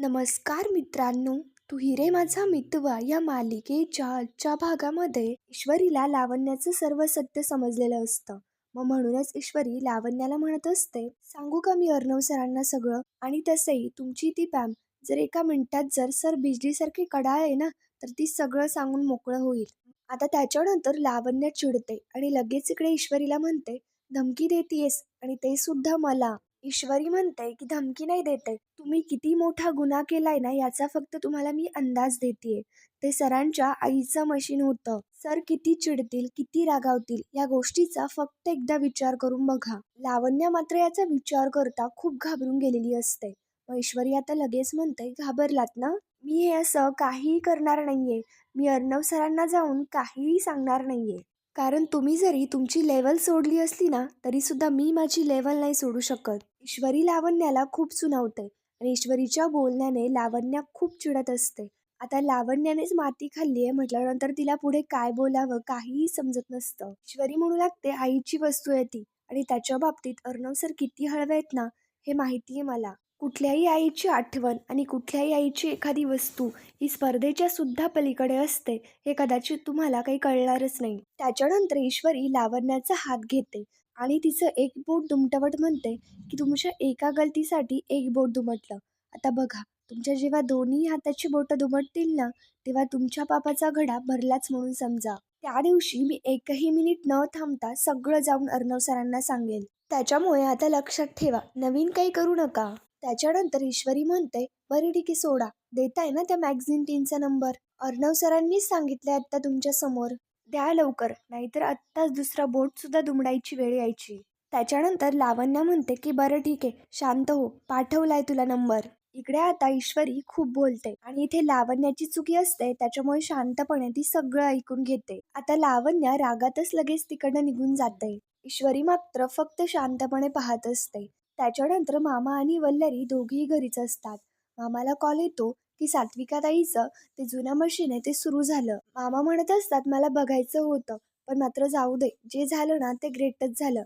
नमस्कार मित्रांनो तू हिरे माझा मितवा या मालिकेच्या आजच्या भागामध्ये ईश्वरीला लावण्याचं सर्व सत्य समजलेलं असतं. मग म्हणूनच ईश्वरी लावण्याला म्हणत असते सांगू का मी अर्णव सरांना सगळं? आणि तसंही तुमची ती पॅम जर एका मिनिटात जर सर बिजलीसारखी कडाळे ना तर ती सगळं सांगून मोकळं होईल. आता त्याच्यानंतर लावण्य चिडते आणि लगेच इकडे ईश्वरीला म्हणते धमकी देतीयस आणि ते सुद्धा मला. ईश्वरी म्हणते की धमकी नाही देते तुम्ही किती मोठा गुन्हा केलाय ना याचा फक्त तुम्हाला मी अंदाज देते ते सरांच्या आईचं मशीन होतं. सर किती चिडतील किती रागावतील या गोष्टीचा फक्त एकदा विचार करून बघा. लावण्य मात्र याचा विचार करता खूप घाबरून गेलेली असते. मग ईश्वरी आता लगेच म्हणते घाबरलात ना? मी हे असं काहीही करणार नाहीये. मी अर्णव सरांना जाऊन काहीही सांगणार नाहीये. कारण तुम्ही जरी तुमची लेवल सोडली असली ना तरीसुद्धा मी माझी लेवल नाही सोडू शकत. ईश्वरी लावण्याला खूप सुनावते आणि ईश्वरीच्या बोलण्याने लावण्या खूप चिडत असते. आता लावण्यानेच माती खाल्ली आहे म्हटल्यानंतर तिला पुढे काय बोलावं काहीही समजत नसतं. ईश्वरी म्हणू लागते आईची वस्तू आहे ती आणि त्याच्या बाबतीत अर्णव सर किती हळवे आहेत ना हे माहिती आहे मला. कुठल्याही आईची आठवण आणि कुठल्याही आईची एखादी वस्तू ही स्पर्धेच्या सुद्धा पलीकडे असते हे कदाचित तुम्हाला काही कळणारच नाही. त्याच्यानंतर ईश्वरी लावण्याचा हात घेते आणि तिचं एक बोट दुमटवट म्हणते की तुमच्या एका गलतीसाठी एक बोट दुमटलं. आता बघा तुमच्या जेव्हा दोन्ही हाताची बोटं दुमटतील ना तेव्हा तुमच्या पापाचा घडा भरलाच म्हणून समजा. त्या दिवशी मी एकही मिनिट न थांबता सगळं जाऊन अर्णव सरांना सांगेल त्याच्यामुळे आता लक्षात ठेवा नवीन काही करू नका. त्याच्यानंतर ईश्वरी म्हणते बरं ठीक आहे सोडा. देताय ना त्या मॅगझिन टीनचा नंबर अर्णव सरांनीच सांगितलंय आत्ता तुमच्यासमोर. द्या लवकर. नाहीतर आत्ताच दुसरा बोट सुद्धा दुमडायची वेळ यायची. त्याच्यानंतर लावण्या म्हणते की बरं ठीक आहे. शांत हो. पाठवलाय तुला नंबर इकडे आता ईश्वरी खूप बोलते आणि इथे लावण्याची चुकी असते त्याच्यामुळे शांतपणे ती सगळं ऐकून घेते. आता लावण्या रागातच लगेच तिकडनं निघून जाते. ईश्वरी मात्र फक्त शांतपणे पाहत असते. त्याच्यानंतर मामा आणि वल्लरी दोघेही घरीच असतात. मामाला कॉल येतो की सात्विकाताईचं ते जुन्या मशीन आहे ते सुरू झालं. मामा म्हणत असतात मला बघायचं होतं पण मात्र जाऊ दे. जे झालं ना ते ग्रेटच झालं.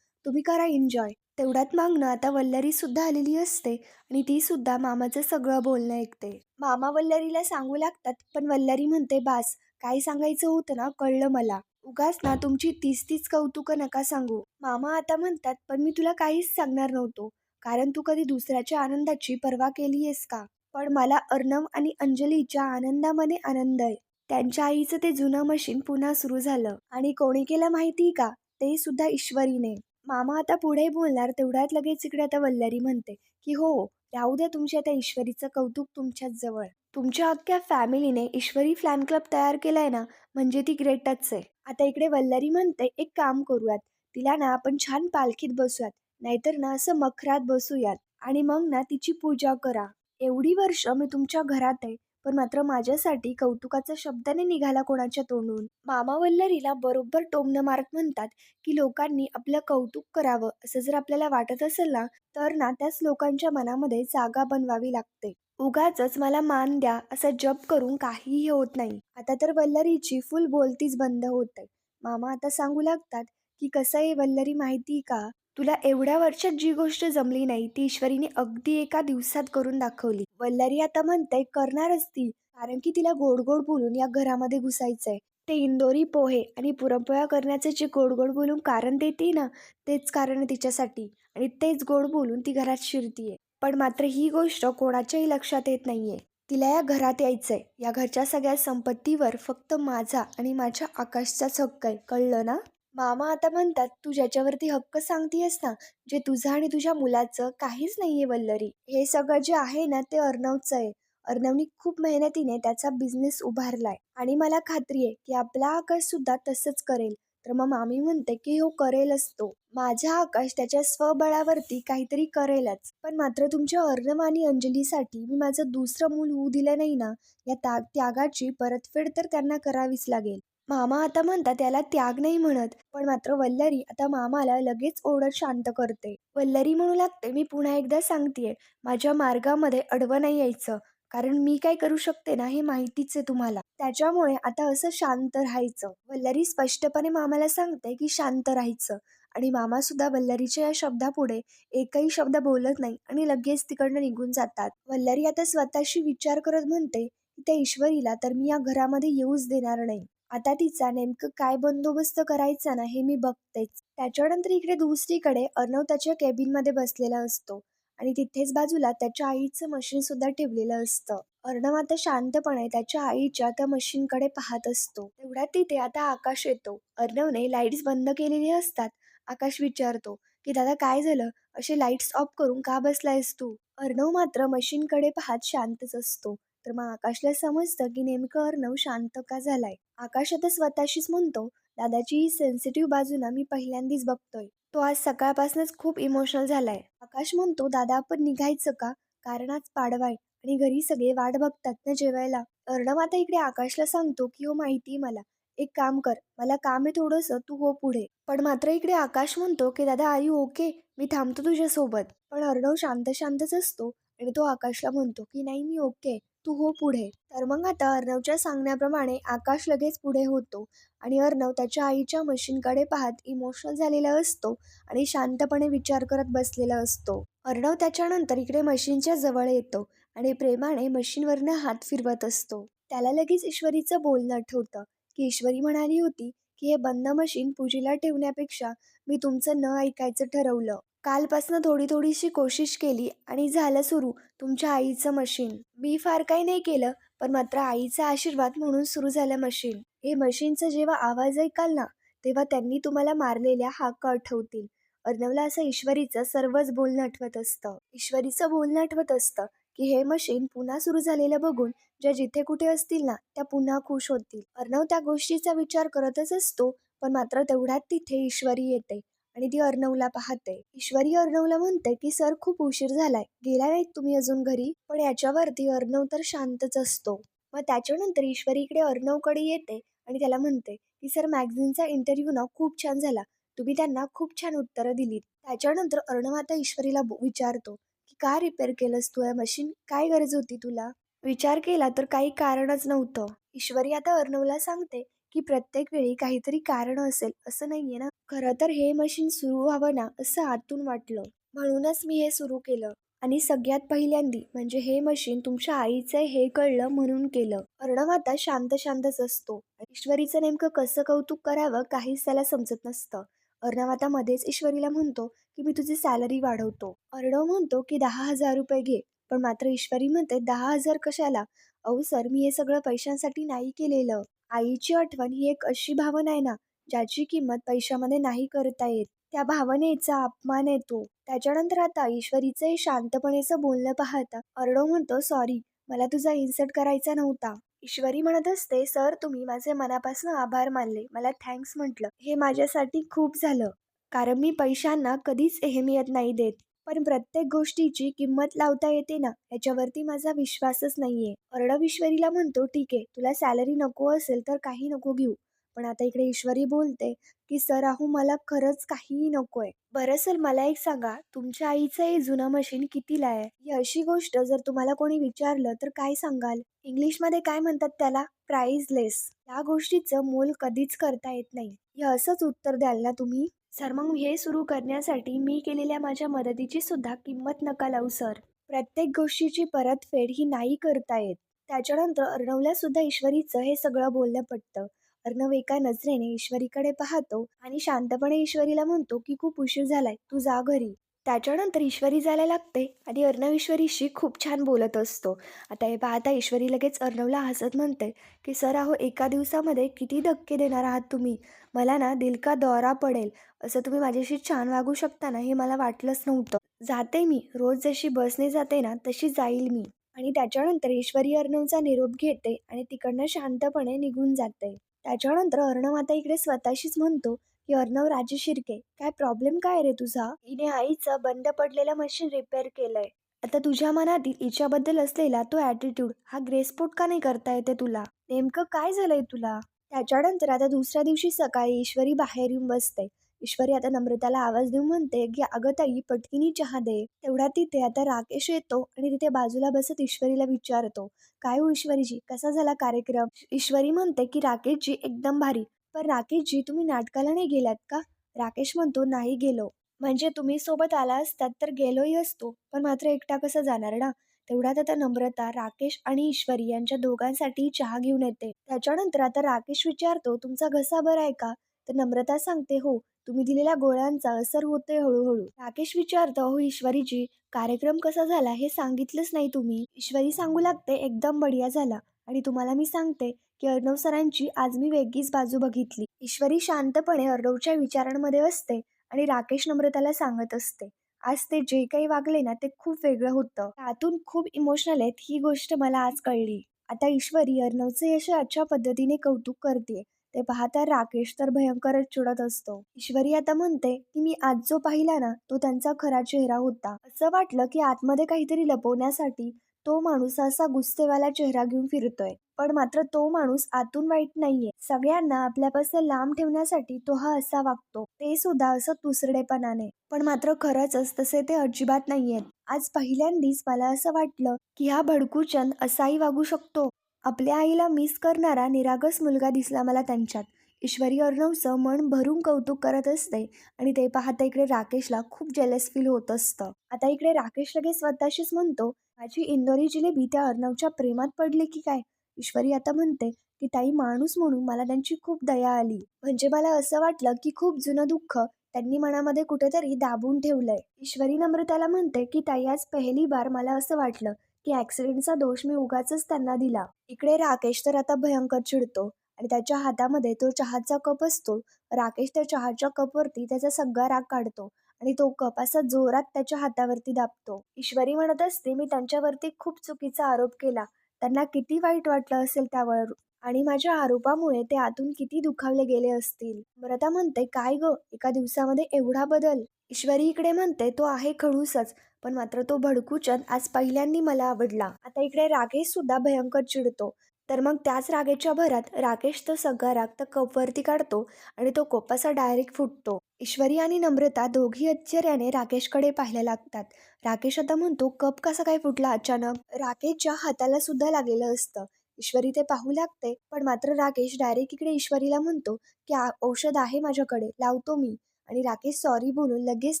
तुम्ही करा एन्जॉय तेवढ्यात मागणं आता वल्लरी सुद्धा आलेली असते आणि ती सुद्धा मामाचं सगळं बोलणं ऐकते. मामा वल्लरीला सांगू लागतात पण वल्लरी म्हणते बास काय सांगायचं होतं ना कळलं मला. उगाच ना तुमची तीच तीच कौतुकं नका सांगू. मामा आता म्हणतात पण मी तुला काहीच सांगणार नव्हतो. कारण तू कधी दुसऱ्याच्या आनंदाची पर्वा केली आहेस का? पण मला अर्णव आणि अंजलीच्या आनंदामध्ये आनंद आहे. त्यांच्या आईचं ते जुनं मशीन पुन्हा सुरू झालं. आणि कोणी केलं माहिती का? ते सुद्धा ईश्वरीने. मामा आता पुढे बोलणार तेवढ्यात लगेच इकडे आता वल्लरी म्हणते की हो, हो राहू द्या तुमच्या त्या ईश्वरीचं कौतुक तुमच्याच जवळ. तुमच्या अख्ख्या फॅमिलीने ईश्वरी फॅन क्लब तयार केलाय ना? म्हणजे ती ग्रेटच आहे. आता इकडे वल्लरी म्हणते एक काम करूयात. तिला ना आपण छान पालखीत बसूयात. नाहीतर ना असं मखरात बसूयात. आणि मग ना तिची पूजा करा. एवढी वर्ष मी तुमच्या घरात आहे. पण मात्र माझ्यासाठी कौतुकाचा शब्दाने निघाला कोणाच्या तोंडून. मामा वल्लरीला बरोबर टोमणं मारत म्हणतात की लोकांनी आपलं कौतुक करावं असं जर आपल्याला वाटत असेल ना तर ना त्याच लोकांच्या मनामध्ये जागा बनवावी लागते. उगाच मला मान द्या असं जप करून काहीही होत नाही. आता तर वल्लरीची फुल बोलतीच बंद होते. मामा आता सांगू लागतात की कसं आहे वल्लरी माहिती का? तुला एवढ्या वर्षात जी गोष्ट जमली नाही ती ईश्वरीने अगदी एका दिवसात करून दाखवली. वल्लारी आता म्हणते करणारच ती कारण की तिला गोड गोड बोलून या घरामध्ये घुसायचंय. ते इंदोरी पोहे आणि पुरणपोळ्या करण्याचं जे गोड गोड बोलून कारण देते ना तेच कारण आहे तिच्यासाठी. आणि तेच गोड बोलून ती घरात शिरतीये. पण मात्र ही गोष्ट कोणाच्याही लक्षात येत नाहीये. तिला या घरात यायचंय. या घरच्या सगळ्या संपत्तीवर फक्त माझा आणि माझ्या आकाशचाच हक्क आहे. कळलं ना? मामा आता म्हणतात तू ज्याच्यावरती हक्क सांगतीयस ना जे तुझं आणि तुझ्या मुलाचं काहीच नाहीये वल्लरी. हे सगळं जे आहे ना ते अर्णवचं आहे. अर्णवनी खूप मेहनतीने त्याचा बिझनेस उभारलाय. आणि मला खात्री आहे की आपला आकाश सुद्धा तसंच करेल. तर मग मामी म्हणते की हो करेलच तो. माझा आकाश त्याच्या स्वबळावरती काहीतरी करेलच. पण मात्र तुमच्या अर्णव आणि अंजलीसाठी मी माझं दुसरं मूल होऊ दिलं नाही ना या त्यागाची परतफेड तर त्यांना करावीच लागेल. मामा आता म्हणतात त्याला त्याग नाही म्हणत. पण मात्र वल्लरी आता मामाला लगेच ओढत शांत करते. वल्लरी म्हणू लागते मी पुन्हा एकदा सांगतेय माझ्या मार्गामध्ये अडवं नाही यायचं. कारण मी काय करू शकते ना हे माहितीच आहे तुम्हाला. त्याच्यामुळे आता असं शांत राहायचं. वल्लरी स्पष्टपणे मामाला सांगते की शांत राहायचं. आणि मामासुद्धा वल्लरीच्या या शब्दापुढे एकही शब्द बोलत नाही आणि लगेच तिकडनं निघून जातात. वल्लरी आता स्वतःशी विचार करत म्हणते त्या ईश्वरीला तर मी या घरामध्ये येऊच देणार नाही. आता तिचा नेमकं काय बंदोबस्त करायचा ना हे मी बघतेच. त्याच्यानंतर इकडे दुसरीकडे अर्णव त्याच्या केबिनमध्ये बसलेला असतो आणि तिथेच बाजूला त्याच्या आईचं मशीन सुद्धा ठेवलेलं असतं. अर्णव आता शांतपणे त्याच्या आईच्या त्या मशीनकडे पाहत असतो. तेवढ्यात तिथे आता आकाश येतो. अर्णवने लाईट्स बंद केलेली असतात. आकाश विचारतो की दादा काय झालं? असे लाईट्स ऑफ करून का बसलायस तू? अर्णव मात्र मशीनकडे पाहत शांतच असतो. तर मग आकाशला समजतं की नेमकं अर्णव शांत का झालाय. आकाश आता स्वतःशीच म्हणतो दादाची ही सेन्सिटिव्ह बाजू ना मी पहिल्यांदाच बघतोय. तो आज सकाळपासूनच खूप इमोशनल झालाय. आकाश म्हणतो दादा आपण निघायचं का? कारण आज पाडवाय आणि घरी सगळे वाट बघतात ना जेवायला. अर्णव आता इकडे आकाशला सांगतो की हो माहिती मला. एक काम कर. मला काम आहे थोडंसं तू हो पुढे. पण मात्र इकडे आकाश म्हणतो की दादा आई ओके मी थांबतो तुझ्यासोबत. पण अर्णव शांत शांतच असतो आणि तो आकाशला म्हणतो की नाही मी ओके तू हो पुढे. तर मग आता अर्णवच्या सांगण्याप्रमाणे आकाश लगेच पुढे होतो आणि अर्णव त्याच्या आईच्या मशीनकडे पाहत इमोशनल झालेला असतो आणि शांतपणे विचार करत बसलेला असतो. अर्णव त्याच्यानंतर इकडे मशीनच्या जवळ येतो आणि प्रेमाने मशीनवरनं हात फिरवत असतो. त्याला लगेच ईश्वरीचं बोलणं आठवतं की ईश्वरी म्हणाली होती की हे बंद मशीन पूजेला ठेवण्यापेक्षा मी तुमचं न ऐकायचं ठरवलं. कालपासनं थोडी थोडीशी कोशिश केली आणि झालं सुरू तुमच्या आईचं मशीन मी फार काही नाही केलं पण मात्र आईचा आशीर्वाद म्हणून सुरू झालं मशीन हे मशीनचं जेव्हा आवाज ऐकाल ना तेव्हा त्यांनी तुम्हाला मारलेल्या हाक आठवतील. अर्णवला असं ईश्वरीचं सर्वच बोलणं आठवत असतं. ईश्वरीचं बोलणं आठवत असतं की हे मशीन पुन्हा सुरू झालेलं बघून ज्या जिथे कुठे असतील ना त्या पुन्हा खुश होतील. अर्णव त्या गोष्टीचा विचार करतच असतो पण मात्र तेवढ्यात तिथे ईश्वरी येते. आणि ती अर्णवला पाहते. ईश्वरी अर्णवला म्हणते की सर खूप उशीर झालाय. गेला नाहीत तुम्ही अजून घरी पण याच्यावरती अर्णव तर शांतच असतो. मग त्याच्यानंतर ईश्वरी इकडे अर्णवकडे येते आणि त्याला म्हणते की सर मॅगझिनचा इंटरव्ह्यू ना खूप छान झाला. तुम्ही त्यांना खूप छान उत्तरं दिलीत. त्याच्यानंतर अर्णव आता ईश्वरीला विचारतो की का रिपेअर केलंस तू या मशीन काय गरज होती तुला? विचार केला तर काही कारणच नव्हतं. ईश्वरी आता अर्णवला सांगते की प्रत्येक वेळी काहीतरी कारण असेल असं नाहीये ना? खरं तर हे मशीन सुरू व्हावं ना असं आतून वाटलं. म्हणूनच मी हे सुरू केलं. आणि सगळ्यात पहिल्यांदी म्हणजे हे मशीन तुमच्या आईचं हे कळलं म्हणून केलं. अर्णव आता शांत शांतच असतो. ईश्वरीचं नेमकं कसं कौतुक करावं काहीच त्याला समजत नसतं. अर्णव आता मध्येच ईश्वरीला म्हणतो की मी तुझी सॅलरी वाढवतो. अर्णव म्हणतो की दहा हजार रुपये घे. पण मात्र ईश्वरी म्हणते दहा हजार कशाला? अहो सर मी हे सगळं पैशांसाठी नाही केलेलं. आईची आठवण ही एक अशी भावना आहे ना ज्याची किंमत पैशामध्ये नाही करता येत. त्या भावनेचा अपमान येतो त्याच्यानंतर आता ईश्वरीचं हे शांतपणेचं बोलणं पाहता अर्णव म्हणतो सॉरी मला तुझा इन्सर्ट करायचा नव्हता. ईश्वरी म्हणत असते सर तुम्ही माझे मनापासून आभार मानले. मला थँक्स म्हटलं. हे माझ्यासाठी खूप झालं. कारण मी पैशांना कधीच अहमियत नाही देत. पण प्रत्येक गोष्टीची किंमत लावता येते ना याच्यावरती माझा विश्वासच नाहीये. अर्णव ईश्वरीला म्हणतो ठीक आहे तुला सॅलरी नको असेल तर काही नको घेऊ. पण आता इकडे ईश्वरी बोलते की सर अहो मला खरंच काहीही नकोय. बरं सर मला एक सांगा तुमच्या आईचं हे जुनं मशीन कितीला आहे? ही अशी गोष्ट जर तुम्हाला कोणी विचारलं तर काय सांगाल? इंग्लिशमध्ये काय म्हणतात त्याला? प्राईजलेस या गोष्टीचं मोल कधीच करता येत नाही. हे असंच उत्तर द्याल ना तुम्ही? सर मग हे सुरू करण्यासाठी मी केलेल्या माझ्या मदतीची सुद्धा किंमत नका लावू सर. प्रत्येक गोष्टीची परतफेड ही नाही करता येत. त्याच्यानंतर अर्णवला सुद्धा ईश्वरीचं हे सगळं बोलणं पडतं अर्णव एका नजरेने ईश्वरीकडे पाहतो आणि शांतपणे ईश्वरीला म्हणतो की खूप उशीर झालाय. तू जा घरी. त्याच्यानंतर ईश्वरी जायला लागते आणि अर्णव ईश्वरीशी खूप छान बोलत असतो. आता हे पाहता ईश्वरी लगेच अर्णवला हसत म्हणते की सर अहो एका दिवसामध्ये किती धक्के देणार आहात तुम्ही? मला ना दिल का दौरा पडेल? असं तुम्ही माझ्याशी छान वागू शकता ना हे मला वाटलंच नव्हतं. जाते मी. रोज जशी बसने जाते ना तशी जाईल मी. आणि त्याच्यानंतर ईश्वरी अर्णवचा निरोप घेते आणि तिकडनं शांतपणे निघून जाते. त्याच्यानंतर अर्णव आता इकडे स्वतःशीच म्हणतो अर्णव राजे शिर्के काय प्रॉब्लेम काय रे तुझा? हिने आईचं बंद पडलेलं मशीन रिपेअर केलंय. आता तुझ्या मनातील हिच्याबद्दल असलेला तो ॲटिट्यूड हा ग्रेसपोट का नाही करता येते तुला? नेमकं काय झालंय तुला? त्याच्यानंतर आता दुसऱ्या दिवशी सकाळी ईश्वरी बाहेर येऊन बसते. ईश्वरी आता नम्रताला आवाज देऊन म्हणते की अगं ताई पटकिनी चहा दे. तेवढा तिथे आता राकेश येतो आणि तिथे बाजूला बसत ईश्वरीला विचारतो. काय हो ईश्वरीजी कसा झाला कार्यक्रम? ईश्वरी म्हणते की राकेशजी एकदम भारी. पण राकेशजी तुम्ही नाटकाला नाही गेलात का? राकेश म्हणतो नाही गेलो. म्हणजे तुम्ही सोबत आला असतात तर गेलोही असतो पण मात्र एकटा कसं जाणार ना? तेवढ्यात आता नम्रता राकेश आणि ईश्वरी यांच्या दोघांसाठी चहा घेऊन येते. त्याच्यानंतर आता राकेश विचारतो तुमचा घसा बरा आहे का? तर नम्रता सांगते हो तुम्ही दिलेल्या गोळ्यांचा असर होतोय हळूहळू. राकेश विचारतो हो ईश्वरीजी कार्यक्रम कसा झाला हे सांगितलंच नाही तुम्ही. ईश्वरी सांगू लागते एकदम बढिया झाला. आणि तुम्हाला मी सांगते की अर्णव सरांची आज मी वेगळीच बाजू बघितली. ईश्वरी शांतपणे अर्णवच्या विचारांमध्ये असते आणि राकेश नम्रताला सांगत असते. आज ते जे काही वागले ना ते खूप वेगळं होतं. त्यातून खूप इमोशनल आहेत ही गोष्ट मला आज कळली. आता ईश्वरी अर्णवचे यश अशा पद्धतीने कौतुक करते ते पाहता राकेश तर भयंकरच चिडत असतो. ईश्वरी आता म्हणते की मी आज जो पाहिला ना तो त्यांचा खरा चेहरा होता. असं वाटलं की आतमध्ये काहीतरी लपवण्यासाठी तो माणूस असा गुस्सेवाला चेहरा घेऊन फिरतोय. पण मात्र तो माणूस आतून वाईट नाहीये. सगळ्यांना आपल्यापासून लांब ठेवण्यासाठी तो हा असा वागतो. ते सुद्धा असं तुसडेपणाने पण मात्र खरंच तसे ते अजिबात नाहीयेत. आज पहिल्यांदीच मला असं वाटलं की हा भडकूचंद असाही वागू शकतो. आपल्या आईला मिस करणारा निरागस मुलगा दिसला मला त्यांच्यात. ईश्वरी अर्णवचं मन भरून कौतुक करत असते आणि ते पाहता इकडे राकेशला खूप जेलस फील होत असतं. आता इकडे राकेश लगेच स्वतःशीच म्हणतो माझी इंदोरी जिलेबी त्या अर्णवच्या प्रेमात पडली की काय? ईश्वरी आता म्हणते की ताई माणूस म्हणून मला त्यांची खूप दया आली. म्हणजे मला असं वाटलं की खूप जुनं दुःख त्यांनी मनामध्ये कुठेतरी दाबून ठेवलंय. ईश्वरी नम्रताला म्हणते की ताई आज पहिली बार मला असं वाटलं की ॲक्सिडेंटचा दोष मी उगाच त्यांना दिला. इकडे राकेश तर आता भयंकर चिडतो आणि त्याच्या हातामध्ये तो चहाचा कप असतो. राकेश त्या चहाच्या कपवरती त्याचा सगळा राग काढतो. आणि तो कप असा जोरात त्याच्या हातावरती दाबतो. ईश्वरी म्हणत असते मी त्यांच्यावरती खूप चुकीचा आरोप केला. त्यांना किती वाईट वाटलं असेल त्यावर आणि माझ्या आरोपामुळे ते आतून किती दुखावले गेले असतील. मृता म्हणते काय ग? एका दिवसामध्ये एवढा बदल? ईश्वरी इकडे म्हणते तो आहे खडूसच पण मात्र तो भडकूचंद आज पहिल्यांदी मला आवडला. आता इकडे रागेश सुद्धा भयंकर चिडतो. तर मग त्याच रागेच्या भरात राकेश तो सगळा राग तर कपवरती काढतो आणि तो कोपासा डायरेक्ट फुटतो. ईश्वरी आणि नम्रता दोघी आश्चर्याने राकेशकडे पाहायला लागतात. राकेश आता म्हणतो कप कसा काय फुटला अचानक? राकेशच्या हाताला सुद्धा लागलेलं असतं. ईश्वरी ते पाहू लागते पण मात्र राकेश डायरेक्ट इकडे ईश्वरीला म्हणतो की औषध आहे माझ्याकडे लावतो मी. आणि राकेश सॉरी बोलून लगेच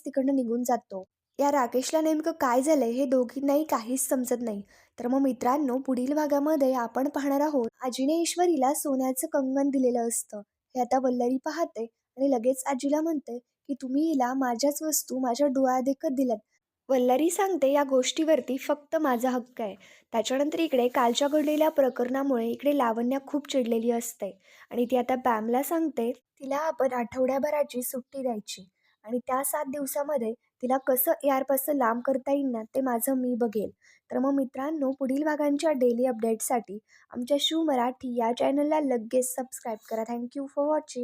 तिकडनं निघून जातो. या राकेशला नेमकं काय झालंय हे दोघींनाही काहीच समजत नाही. तर मग मित्रांनो पुढील भागामध्ये आपण पाहणार आहोत आजीने ईश्वरीला सोन्याचं कंगन दिलेलं असतं. हे आता वल्लरी पाहते आणि लगेच आजीला म्हणते की तुम्ही हिला माझ्याच वस्तू माझ्या डोळ्यादेखत दिल्यात वल्लरी सांगते या गोष्टीवरती फक्त माझा हक्क आहे. त्याच्यानंतर इकडे कालच्या घडलेल्या प्रकरणामुळे इकडे लावण्या खूप चिडलेली असते. आणि ती आता बॅमला सांगते तिला आपण आठवड्याभराची सुट्टी द्यायची आणि त्या सात दिवसामध्ये तिला कसं यारपासून लांब करता येईल ना ते माझं मी बघेल. तर मग मित्रांनो पुढील भागांच्या डेली अपडेटसाठी आमच्या शू मराठी या चॅनलला लगेच सबस्क्राईब करा. Thank you for watching